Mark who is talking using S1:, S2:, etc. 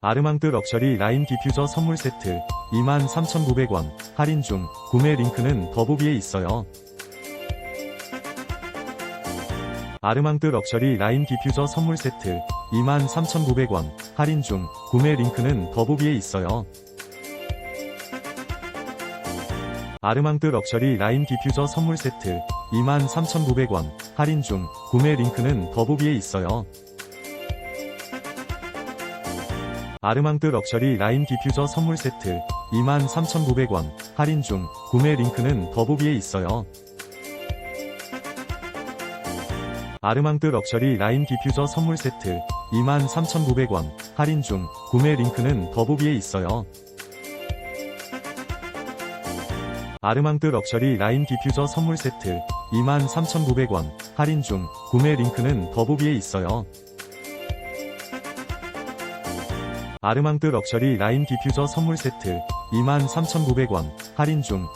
S1: 아르망드 럭셔리 라인 디퓨저 선물 세트 23,900원 할인 중 구매 링크는 더보기에 있어요. 아르망드 럭셔리 라인 디퓨저 선물 세트 23,900원 할인 중 구매 링크는 더보기에 있어요. 아르망드 럭셔리 라인 디퓨저 선물 세트 23,900원 할인 중 구매 링크는 더보기에 있어요. 아르망드 럭셔리 라인 디퓨저 선물 세트 23,900원 할인 중 구매 링크는 더보기에 있어요. 아르망드 럭셔리 라인 디퓨저 선물 세트 23,900원 할인 중 구매 링크는 더보기에 있어요. 아르망드 럭셔리 라인 디퓨저 선물 세트 23,900원 할인 중 구매 링크는 더보기에 있어요. 아르망드 럭셔리 라인 디퓨저 선물 세트 23,900원 할인 중